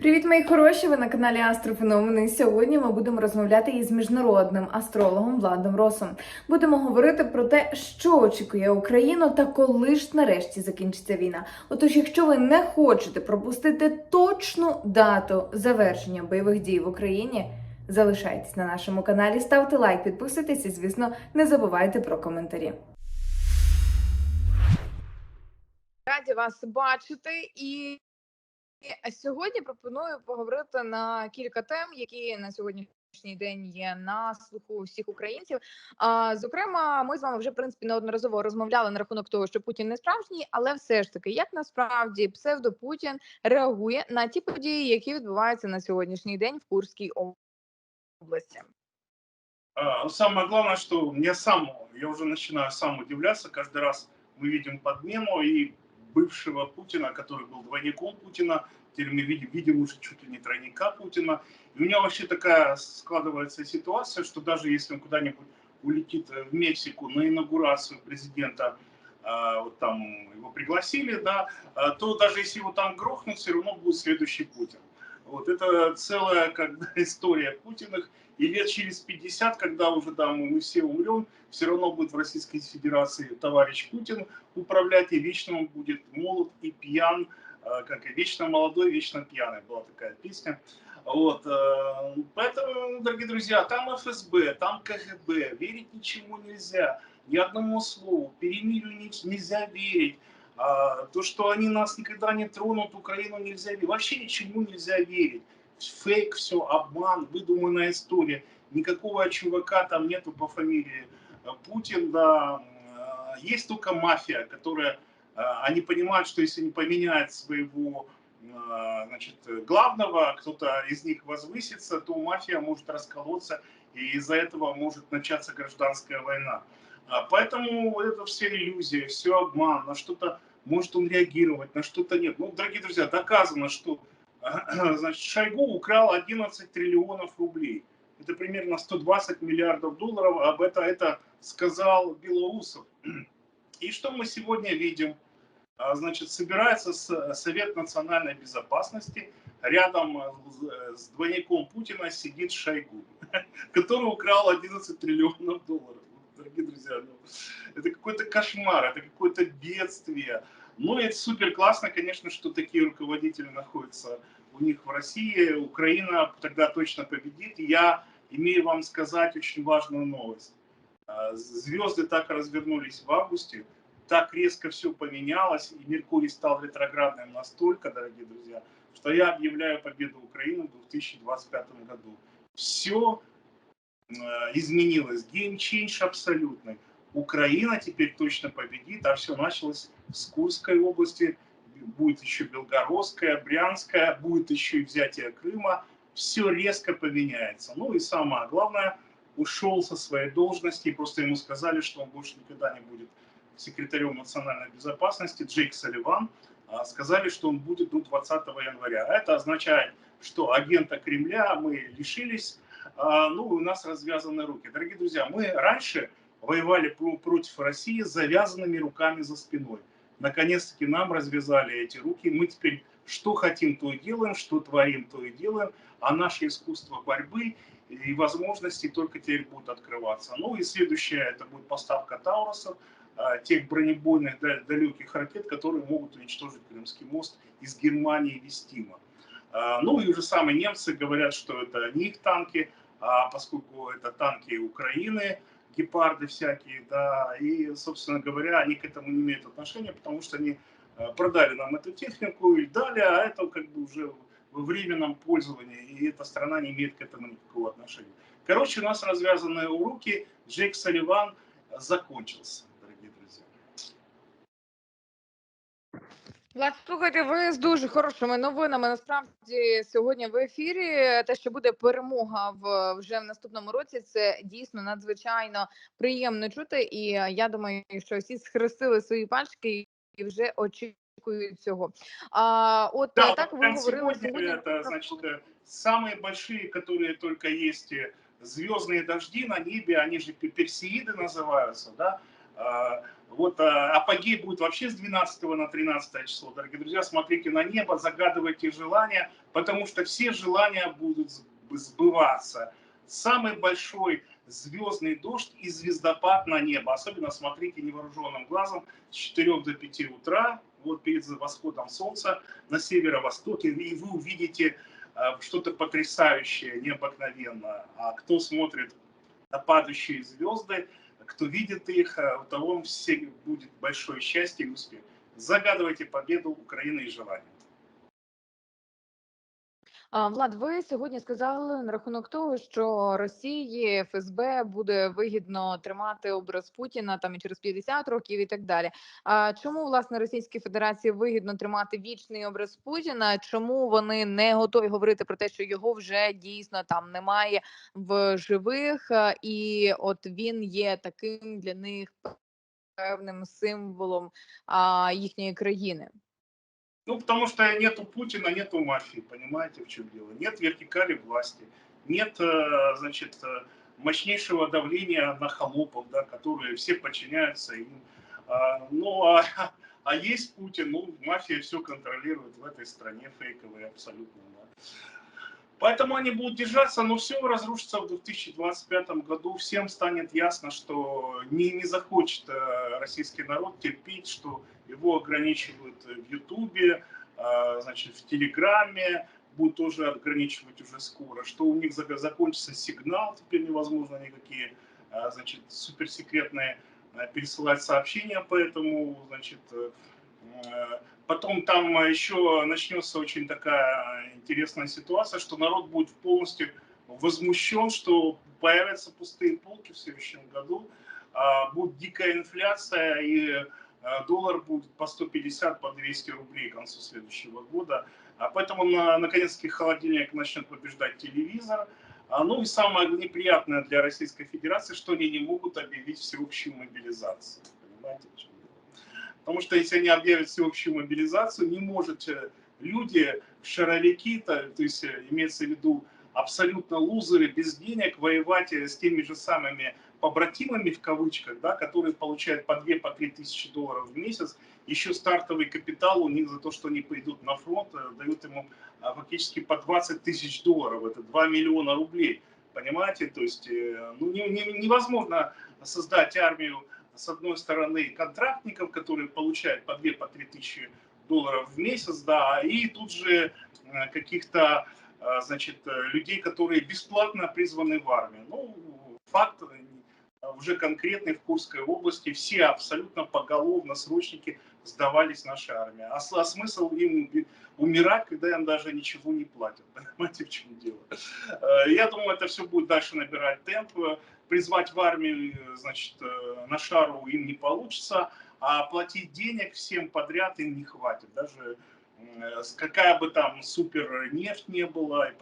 Привіт, мої хороші! Ви на каналі Астрофеномени. Сьогодні ми будемо розмовляти із міжнародним астрологом Владом Росом. Будемо говорити про те, що очікує Україну та коли ж нарешті закінчиться війна. Отож, якщо ви не хочете пропустити точну дату завершення бойових дій в Україні, залишайтесь на нашому каналі, ставте лайк, підписуйтесь і, звісно, не забувайте про коментарі. Раді вас бачити і сьогодні пропоную поговорити на кілька тем, які на сьогоднішній день є на слуху всіх українців. А зокрема, ми з вами вже в принципі неодноразово розмовляли на рахунок того, що Путін не справжній, але все ж таки, як насправді псевдопутін реагує на ті події, які відбуваються на сьогоднішній день в Курській області. А, ну, Самое главное, что я сам, я уже начинаю сам удивляться, каждый раз мы видим подмену и бывшего Путина, который был двойником Путина, теперь мы видим, видим уже чуть ли не тройника Путина. И у меня вообще такая складывается ситуация, что даже если он куда-нибудь улетит в Мексику на инаугурацию президента, а, вот там его пригласили, да, а, то даже если его там грохнут, все равно будет следующий Путин. Вот это целая как бы, история Путиных. И лет через 50, когда уже там мы все умрем, все равно будет в Российской Федерации товарищ Путин управлять, и вечно он будет молод и пьян, э, как и вечно молодой, вечно пьяный. Была такая песня. Вот, э, поэтому, дорогие друзья, там ФСБ, там КГБ, верить ничему нельзя, ни одному слову, перемирию не- нельзя верить. А, То, что они нас никогда не тронут, Украину нельзя верить. Вообще ничему нельзя верить. Фейк, все, обман, выдуманная история. Никакого чувака там нету по фамилии э, Путин, да. Э, Есть только мафия, которая... э, Они понимают, что если не поменяют своего значит, главного, кто-то из них возвысится, то мафия может расколоться, и из-за этого может начаться гражданская война. А, Поэтому это все иллюзии, все обман, на что-то может он реагировать, на что-то нет. Ну, дорогие друзья, доказано, что значит, Шойгу украл 11 триллионов рублей. Это примерно 120 миллиардов долларов. Об это, это сказал Белоусов. И что мы сегодня видим? А, Значит, собирается Совет национальной безопасности. Рядом с двойником Путина сидит Шойгу, который украл 11 триллионов долларов. Дорогие друзья, ну, это какой-то кошмар, это какое-то бедствие. Ну, это супер классно, конечно, что такие руководители находятся у них в России. Украина тогда точно победит. Я имею вам сказать очень важную новость. А, Звезды так развернулись в августе, так резко все поменялось, и Меркурий стал ретроградным настолько, дорогие друзья, что я объявляю победу Украины в 2025 году. Все изменилось, game change абсолютный. Украина теперь точно победит, а все началось с Курской области, будет еще Белгородская, Брянская, будет еще и взятие Крыма. Все резко поменяется. Ну и самое главное, ушел со своей должности, просто ему сказали, что он больше никогда не будет секретарем национальной безопасности, Джейк Салливан, а, сказали, что он будет до 20 января. Это означает, что агента Кремля мы лишились, а, ну, у нас развязаны руки. Дорогие друзья, мы раньше воевали про- против России с завязанными руками за спиной. Наконец-таки нам развязали эти руки. Мы теперь что хотим, то и делаем, что творим, то и делаем. А наше искусство борьбы и возможности только теперь будут открываться. Ну и следующее, это будет поставка Таурусов, а, тех бронебойных да- далеких ракет, которые могут уничтожить Крымский мост из Германии вестимо. А, Ну и уже самые немцы говорят, что это не их танки, а поскольку это танки Украины, гепарды всякие, да, и, собственно говоря, они к этому не имеют отношения, потому что они э, продали нам эту технику и дали, а это как бы уже во временном пользовании, и эта страна не имеет к этому никакого отношения. Короче, у нас развязаны руки, Джейк Салливан закончился, Влад, слухайте, ви з дуже хорошими новинами. Насправді сьогодні в ефірі те, що буде перемога в вже в наступному році, це дійсно надзвичайно приємно чути. І е, я думаю, що всі схрестили свої пальчики і вже очікують цього. А от Да, е, так ви прям говорили сегодня сьогодні. это, про- значит, э, самые большие, которые только есть, э, звездные дожди на небе, они же пе- персеиды называются, да, А, Вот а, апогей будет вообще с 12 на 13 число. Дорогие друзья, смотрите на небо, загадывайте желания, потому что все желания будут сб- сбываться. Самый большой звездный дождь и звездопад на небо. Особенно смотрите невооруженным глазом с 4 до 5 утра, вот перед восходом солнца на северо-востоке, и вы увидите э, что-то потрясающее, необыкновенное. А кто смотрит на падающие звезды, кто видит их, э, у того все будет большое счастье и успех. Загадывайте победу Украины и желания. Влад, ви сьогодні сказали на рахунок того, що Росії ФСБ буде вигідно тримати образ Путіна там і через 50 років і так далі. А чому власне Російській Федерації вигідно тримати вічний образ Путіна? Чому вони не готові говорити про те, що його вже дійсно там немає в живих, і от він є таким для них певним символом а, їхньої країни? Ну, потому что нету Путина, нету мафии, понимаете, в чем дело. Нет вертикали власти, нет, э, значит, э, мощнейшего давления на холопов, да, которые все подчиняются им. А, Ну, а, а есть Путин, ну, мафия все контролирует в этой стране фейковой абсолютно. Да. Поэтому они будут держаться, но все разрушится в 2025 году. Всем станет ясно, что не, не захочет э, российский народ терпеть, что его ограничивают в Ютубе, э, значит, в Телеграме, будут тоже ограничивать уже скоро, что у них зак- закончится сигнал, теперь невозможно никакие, э, значит, суперсекретные пересылать сообщения, поэтому, значит, Потом там еще начнется очень такая интересная ситуация, что народ будет полностью возмущен, что появятся пустые полки в следующем году, а, будет дикая инфляция, и а, доллар будет по 150, по 200 рублей к концу следующего года. А Поэтому на- наконец-таки холодильник начнет побеждать телевизор. А, Ну и самое неприятное для Российской Федерации, что они не могут объявить всеобщую мобилизацию. Понимаете? Потому что если они объявят всеобщую мобилизацию, не можете люди, шаровики, то, то есть э, имеется в виду абсолютно лузеры без денег, воевать э, с теми же самыми побратимами в кавычках, да, которые получают по 2 по 3 тысячи долларов в месяц, еще стартовый капитал у них за то, что они пойдут на фронт, э, дают ему а, фактически по 20 тысяч долларов, это 2 миллиона рублей, понимаете, то есть э, ну, не- не- невозможно создать армию с одной стороны контрактников, которые получают по 2 по 3 тысячи долларов в месяц, да, и тут же э, каких-то э, значит, э, людей, которые бесплатно призваны в армию. Ну, факт уже конкретный в Курской области, все абсолютно поголовно срочники сдавались нашей армии. А, а смысл им умирать, когда им даже ничего не платят? Понимаете, в чем дело? Я думаю, это все будет дальше набирать темп. Призвать в армию, значит, э, на шару им не получится, а платить денег всем подряд им не хватит. Даже какая бы там супер нефть не была, и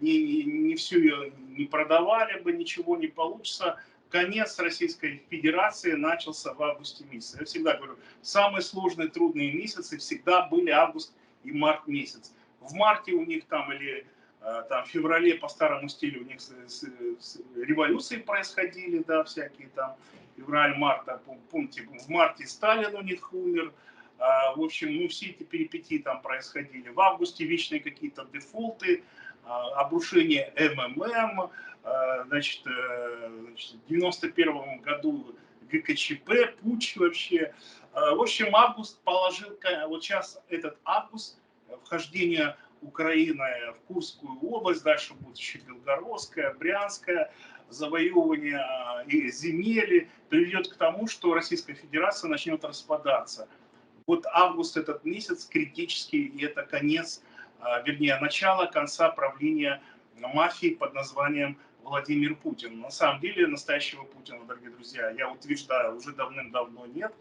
не, не, не всю ее не продавали бы, ничего не получится. Конец Российской Федерации начался в августе месяце. Я всегда говорю, самые сложные, трудные месяцы всегда были август и март месяц. В марте у них там или там в феврале по старому стилю у них с- с- с- революции происходили, да, всякие там февраль-март, а, пом- помните, в марте Сталин у них умер, а, в общем, ну, все эти перипетии там происходили. В августе вечные какие-то дефолты, а, обрушение МММ, а, значит, э, значит, в 91 году ГКЧП, путь вообще. В общем, август положил, вот сейчас этот август, э, вхождение Украины в Курскую область, дальше будет Белгородская, Брянская, завоевывание а, и земели приведет к тому, что Российская Федерация начнет распадаться. Вот август этот месяц критический, и это конец, а, вернее, начало конца правления мафии под названием Владимир Путин. На самом деле настоящего Путина, дорогие друзья, я утверждаю, уже давным-давно нет.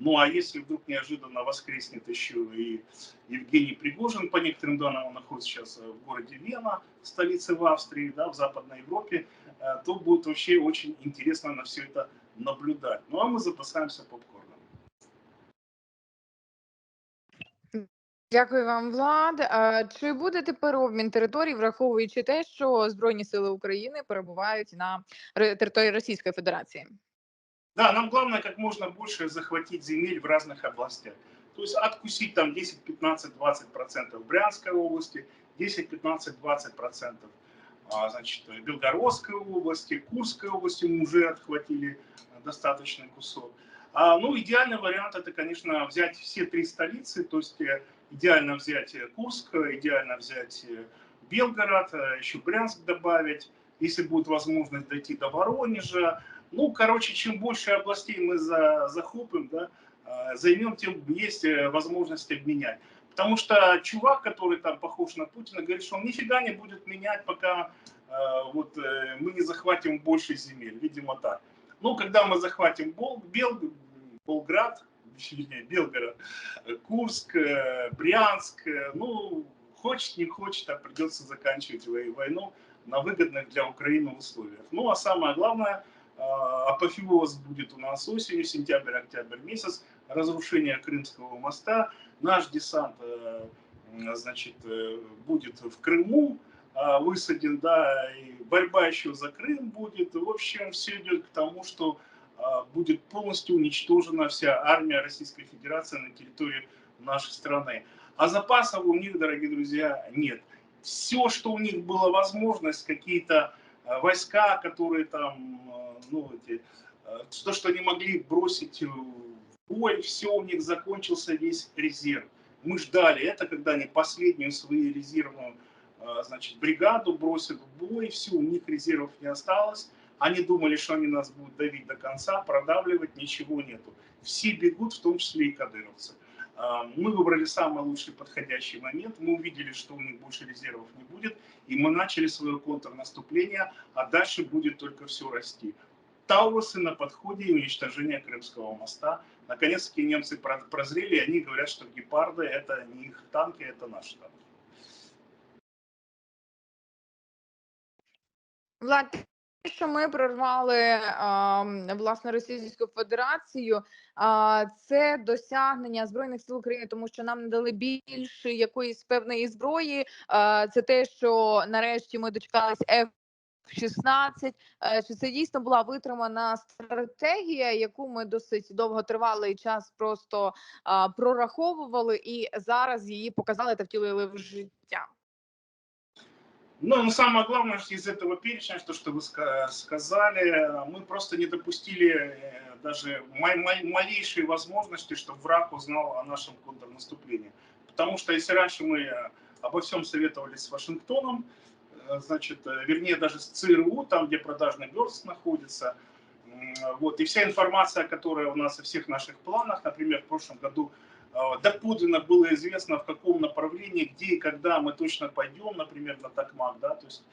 Ну а если вдруг неожиданно воскреснет еще и Евгений Пригожин, по некоторым данным он находится сейчас э, в городе Вена, столице в Австрии, да, в Западной Европе, э, то будет вообще очень интересно на все это наблюдать. Ну а мы запасаемся попкорном. Дякую вам, Влад. А, Чи буде тепер обмін територій, враховуючи те, що Збройні сили України перебувають на ре- території Російської Федерації? Да, нам главное как можно больше захватить земель в разных областях. То есть откусить там 10, 15, 20 процентов Брянской области, 10, 15, 20 процентов а, значит, Белгородской области, Курской области мы уже отхватили достаточный кусок. А, ну, идеальный вариант это, конечно, взять все три столицы, то есть э, идеально взять э, Курск, идеально взять э, Белгород, еще Брянск добавить, если будет возможность дойти до Воронежа. Ну, короче, чем больше областей мы за, захопим, да, займем, тем есть возможность обменять. Потому что чувак, который там похож на Путина, говорит, что он нифига не будет менять, пока э, вот, э, мы не захватим больше земель. Видимо, так. Ну, когда мы захватим Бол, Бел, Болград, вернее, Белгород, Курск, э, Брянск, э, ну, хочет, не хочет, а придется заканчивать войну на выгодных для Украины условиях. Ну, а самое главное, э, апофеоз будет у нас осенью, сентябрь-октябрь месяц, разрушение Крымского моста. Наш десант, значит, будет в Крыму, высаден, да, и борьба еще за Крым будет. В общем, все идет к тому, что будет полностью уничтожена вся армия Российской Федерации на территории нашей страны. А запасов у них, дорогие друзья, нет. Все, что у них было возможность, какие-то войска, которые там, ну, эти, то, что они могли бросить в бой, все, у них закончился весь резерв. Мы ждали это, когда они последнюю свою резервную значит, бригаду бросят в бой, все, у них резервов не осталось. Они думали, что они нас будут давить до конца, продавливать, ничего нету. Все бегут, в том числе и кадыровцы. Мы выбрали самый лучший подходящий момент, мы увидели, что у них больше резервов не будет, и мы начали свое контрнаступление, а дальше будет только все расти. Таурусы на подходе и уничтожение Крымского моста. Наконец-таки немцы прозрели, и они говорят, что гепарды это не их танки, это наши танки. Влад, що ми прорвали власне Російську Федерацію, це досягнення збройних сил України, тому що нам не дали більше якоїсь певної зброї. Це те, що нарешті ми дочекались F 16 чи це дійсно була витримана стратегія, яку ми досить довго тривалий час просто а, прораховували, і зараз її показали та втілили в життя. Ну, но самое главное из этого перечня, то, что вы сказали, мы просто не допустили э, даже малейшей возможности, чтобы враг узнал о нашем контрнаступлении. Потому что если раньше мы обо всем советовались с Вашингтоном, э, значит, э, вернее даже с ЦРУ, там, где продажный Берст находится, вот, и вся информация, которая у нас о всех наших планах, например, в прошлом году а, доподлинно было известно, в каком направлении, где и когда мы точно пойдем, например, на Токмак, да, то есть,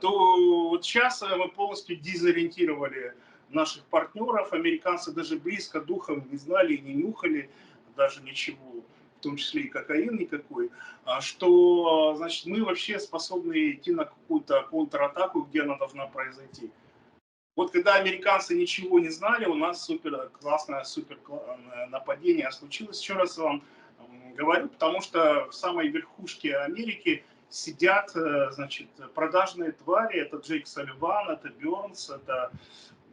то вот сейчас э, мы полностью дезориентировали наших партнеров, американцы даже близко духом не знали и не нюхали даже ничего, в том числе и кокаин никакой, а, что, значит, мы вообще способны идти на какую-то контратаку, где она должна произойти. Вот когда американцы ничего не знали, у нас супер классное супер э, нападение случилось. Еще раз вам говорю, потому что в самой верхушке Америки сидят, э, значит, продажные твари. Это Джейк Салливан, это Бернс, это...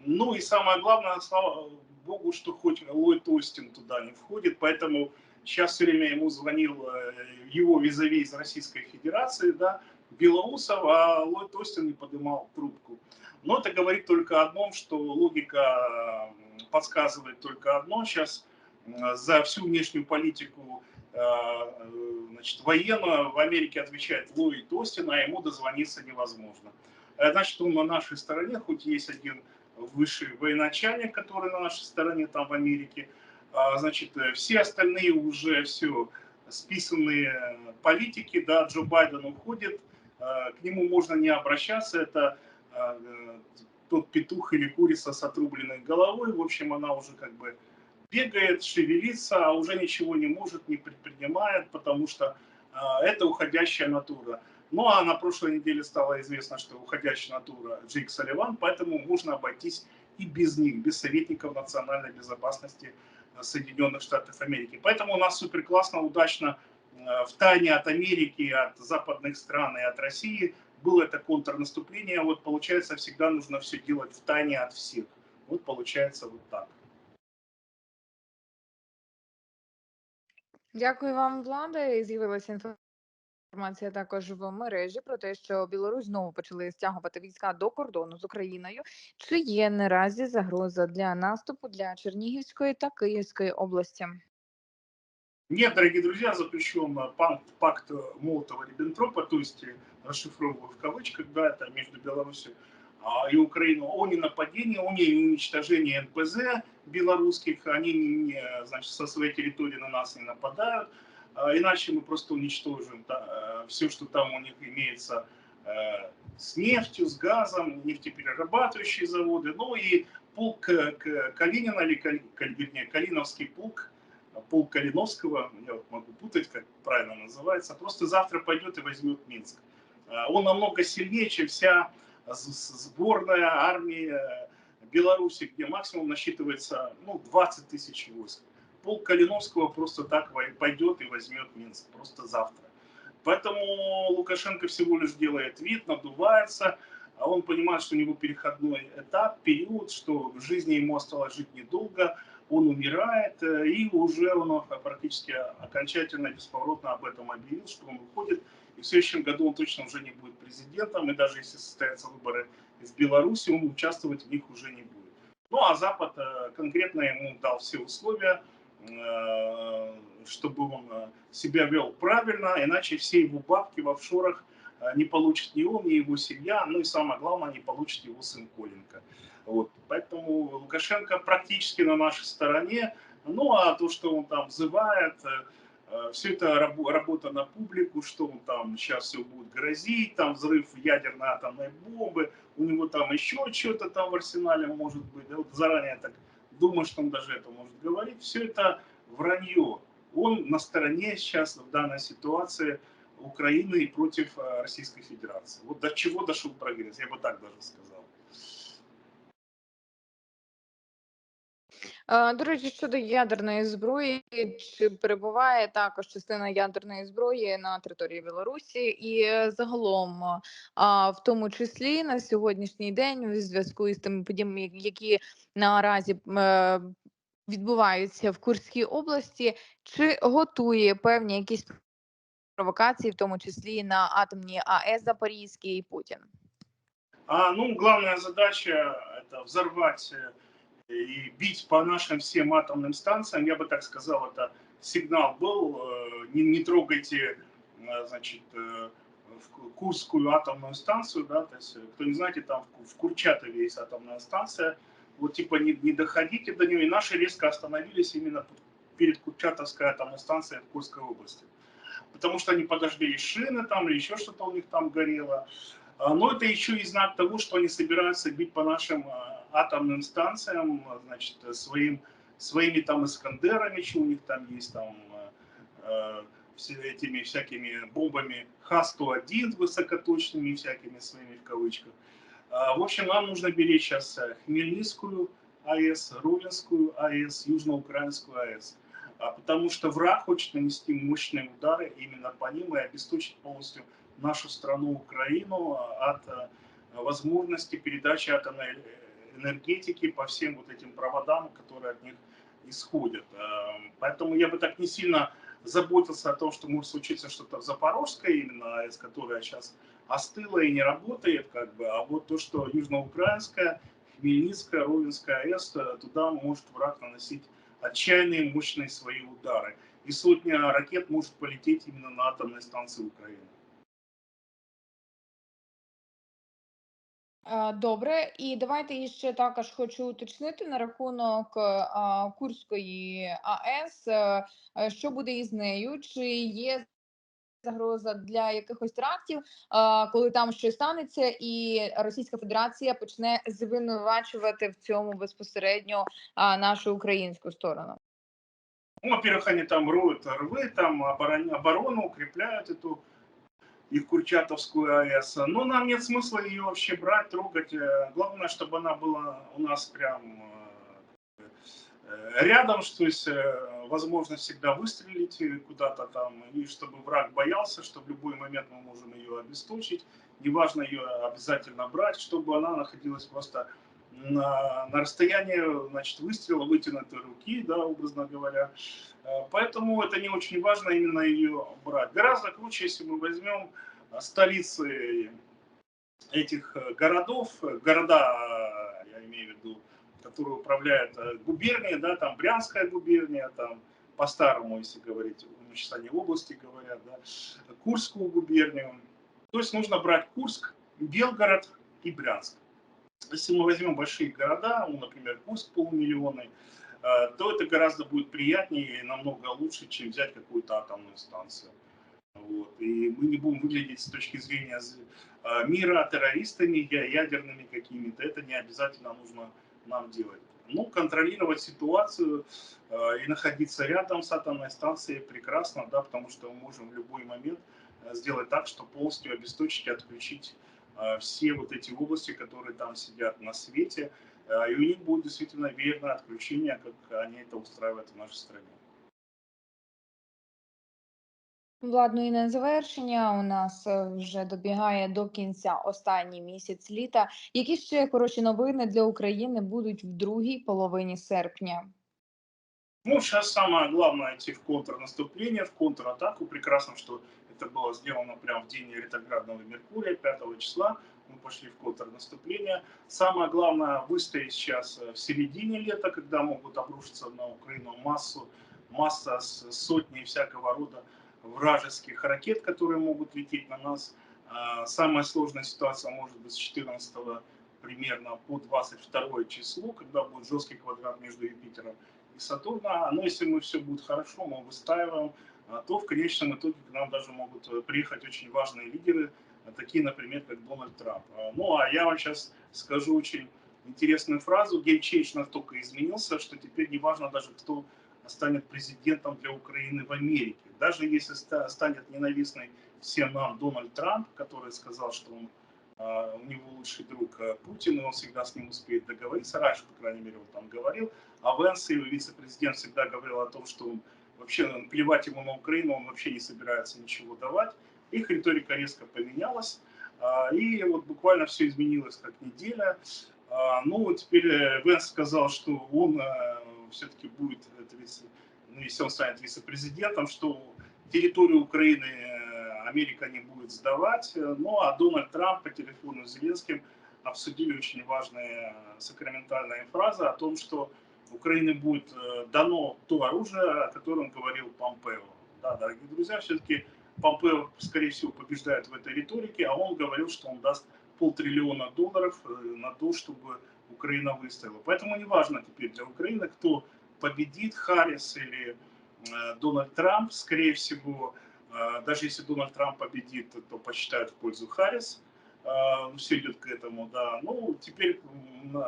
Ну и самое главное, слава богу, что хоть Ллойд Остин туда не входит, поэтому сейчас все время ему звонил э, его визави из Российской Федерации, да, Белоусов, а Ллойд Остин не поднимал трубку. Но это говорит только о одном, что логика подсказывает только одно. Сейчас за всю внешнюю политику э, значит, военную в Америке отвечает Ллойд Остин, а ему дозвониться невозможно. Э, значит, он на нашей стороне, хоть есть один высший военачальник, который на нашей стороне там в Америке, значит, э, все остальные уже все списанные политики, да, Джо Байден уходит, к нему можно не обращаться, это а, э, тот петух или курица с отрубленной головой, в общем, она уже как бы бегает, шевелится, а уже ничего не может, не предпринимает, потому что а, это уходящая натура. Ну а на прошлой неделе стало известно, что уходящая натура Джейк Салливан, поэтому можно обойтись и без них, без советников национальной безопасности Соединенных Штатов Америки. Поэтому у нас супер классно, удачно в тайне от Америки, от западных стран и от России было это контрнаступление, вот получается всегда нужно все делать в тайне от всех. Вот получается вот так. Дякую вам, влада. І З'явилася інформація також в мережі про те, що Білорусь знову почали стягувати війська до кордону з Україною. Чи є наразі загроза для наступу для Чернігівської та Київської області? Нет, дорогие друзья, запрещен э, пакт, пакт Молотова-Риббентропа, то есть э, расшифровываю в кавычках, да, это между Беларусью а, и Украиной о ненападении, о неуничтожении НПЗ белорусских, они не, значит, со своей территории на нас не нападают, а, иначе мы просто уничтожим все, что там у них имеется э, с нефтью, с газом, нефтеперерабатывающие заводы, ну и полк э, Калинина, или вернее, Калиновский полк, полк Калиновского, я вот могу путать, как правильно называется, просто завтра пойдет и возьмет Минск. А, Он намного сильнее, чем вся сборная армия Беларуси, где максимум насчитывается ну, 20 тысяч войск. Полк Калиновского просто так пойдет и возьмет Минск, просто завтра. Поэтому Лукашенко всего лишь делает вид, надувается, а он понимает, что у него переходной этап, период, что в жизни ему осталось жить недолго, он умирает, э, и уже он практически окончательно бесповоротно об этом объявил, что он уходит, и в следующем году он точно уже не будет президентом, и даже если состоятся выборы в Беларуси, он участвовать в них уже не будет. Ну а Запад э, конкретно ему дал все условия, э, чтобы он э, себя вел правильно, иначе все его бабки в офшорах э, не получит ни он, ни его семья, ну и самое главное, не получит его сын Коленко. Вот. Поэтому Лукашенко практически на нашей стороне. Ну а то, что он там взывает, все это рабо- работа на публику, что он там сейчас все будет грозить, там взрыв ядерной атомной бомбы, у него там еще что-то там в арсенале может быть. Да вот заранее так думаю, что он даже это может говорить. Все это вранье. Он на стороне сейчас в данной ситуации Украины и против э, Российской Федерации. Вот до чего дошел прогресс, я бы так даже сказал. Е, До речі, щодо ядерної зброї, чи перебуває також частина ядерної зброї на території Білорусі, і е, загалом, е, а, в тому числі на сьогоднішній день, у зв'язку із тими подіями, які наразі е, відбуваються в Курській області, чи готує певні якісь провокації, в тому числі на атомній АЕС Запорізький Путін? А, ну, главная задача – это взорвать э, и бить по нашим всем атомным станциям. Я бы так сказал, это сигнал был. э, Не, не трогайте, э, значит, э, в Курскую атомную станцию, да, то есть, э, кто не знаете, там в Ку- в Курчатове есть атомная станция. вот типа не, не доходите до нее, и наши резко остановились именно перед Курчатовской атомной станцией в Курской области. Потому что они подожгли шины там или еще что-то у них там горело. А, Но это еще и знак того, что они собираются бить по нашим а, атомным станциям, значит, э, своим, своими там Искандерами, что у них там есть, там, все этими всякими бомбами Х-101 высокоточными всякими своими в кавычках. А, В общем, нам нужно беречь сейчас э, Хмельницкую АЭС, Ровенскую АЭС, Южноукраинскую АЭС. А, Потому что враг хочет нанести мощные удары именно по ним и обесточить полностью нашу страну Украину от э, возможности передачи атомной энергетики по всем вот этим проводам, которые от них исходят. Э, Поэтому я бы так не сильно заботился о том, что может случиться что-то в Запорожской, именно АЭС, которая сейчас остыла и не работает, как бы, а вот то, что Южноукраинская, Хмельницкая, Ровенская АЭС, э, туда может враг наносить отчаянные мощные свои удары. И сотня ракет может полететь именно на атомной станции Украины. Е, Добре, і давайте ще також хочу уточнити на рахунок е, Курської АЕС, е, е, що буде із нею, чи є загроза для якихось терактів, е, коли там щось станеться, і Російська Федерація почне звинувачувати в цьому безпосередньо а, нашу українську сторону. Ну, во-первых, они там роют рвы, там оборон- оборону, укрепляют эту их Курчатовскую АЭС. Но нам нет смысла ее вообще брать, трогать. Э, Главное, чтобы она была у нас прям э, э, рядом, то есть э, возможность всегда выстрелить э, куда-то там, и чтобы враг боялся, что в любой момент мы можем ее обесточить. Неважно ее обязательно брать, чтобы она находилась просто на, на расстояние значит, выстрела вытянутой руки, да, образно говоря. Э, Поэтому это не очень важно именно ее брать. Гораздо круче, если мы возьмем э, столицы этих городов, города, я имею в виду, которые управляют э, губернией, да, там Брянская губерния, там по-старому, если говорить, сейчас они области говорят, да, Курскую губернию. То есть нужно брать Курск, Белгород и Брянск. Если мы возьмем большие города, ну, например, Курск полумиллионный, э, то это гораздо будет приятнее и намного лучше, чем взять какую-то атомную станцию. Вот. И мы не будем выглядеть с точки зрения э, мира террористами, ядерными какими-то. Это не обязательно нужно нам делать. Ну, контролировать ситуацию э, и находиться рядом с атомной станцией прекрасно, да, потому что мы можем в любой момент э, сделать так, что полностью обесточить и отключить э, все вот эти области, которые там сидят на свете, э, и у них будет действительно верное отключение, как они это устраивают в нашей стране. Влад, ну і на завершення у нас е, вже добігає до кінця останній місяць літа. Які ще хороші новини для України будуть в другій половині серпня? Ну, сейчас самое главное идти в контрнаступление, в контратаку. Прекрасно, что это было сделано прямо в день ретроградного Меркурия, 5 числа. Мы пошли в контрнаступление. Самое главное выстоять сейчас э, в середине лета, когда могут обрушиться на Украину массу, масса с сотней всякого рода вражеских ракет, которые могут лететь на нас. А, Самая сложная ситуация может быть с 14 примерно по 22 число, когда будет жесткий квадрат между Юпитером и Сатурна. Но если мы все будет хорошо, мы выстаиваем, а, то в конечном итоге к нам даже могут э, приехать очень важные лидеры, а, такие, например, как Дональд Трамп. А, Ну, а я вам сейчас скажу очень интересную фразу. Change настолько изменился, что теперь не важно даже, кто станет президентом для Украины в Америке. Даже если ста- станет ненавистный всем нам Дональд Трамп, который сказал, что он, а, у него лучший друг а, Путин, и он всегда с ним успеет договориться. Раньше, по крайней мере, он там говорил. А Венс, его вице-президент, всегда говорил о том, что он вообще ну, плевать ему на Украину, он вообще не собирается ничего давать. Их риторика резко поменялась. А, И вот буквально все изменилось как неделя. А, Ну, теперь э, Венс сказал, что он все-таки будет, ну, если он станет вице-президентом, что территорию Украины э, Америка не будет сдавать. Ну, а Дональд Трамп по телефону с Зеленским обсудили очень важные э, сакраментальные фразы о том, что Украине будет э, дано то оружие, о котором говорил Помпео. Да, дорогие друзья, все-таки Помпео, скорее всего, побеждает в этой риторике, а он говорил, что он даст полтриллиона долларов на то, чтобы Украина выстояла. Поэтому неважно теперь для Украины, кто победит, Харрис или э, Дональд Трамп, скорее всего, э, даже если Дональд Трамп победит, то посчитают в пользу Харрис. Все идет к этому, да. Ну, теперь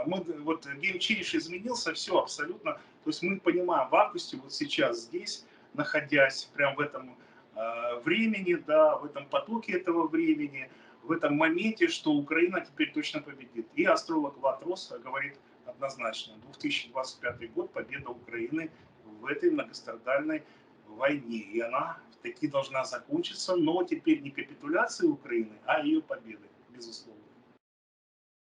мы, вот Change изменился, все абсолютно. То есть мы понимаем в августе, вот сейчас здесь, находясь прямо в этом э, времени, да, в этом потоке этого времени, в этом моменте, что Украина теперь точно победит. И астролог Ватрос говорит однозначно, 2025 год победа Украины в этой многострадальной войне. И она таки должна закончиться, но теперь не капитуляцией Украины, а ее победой, безусловно.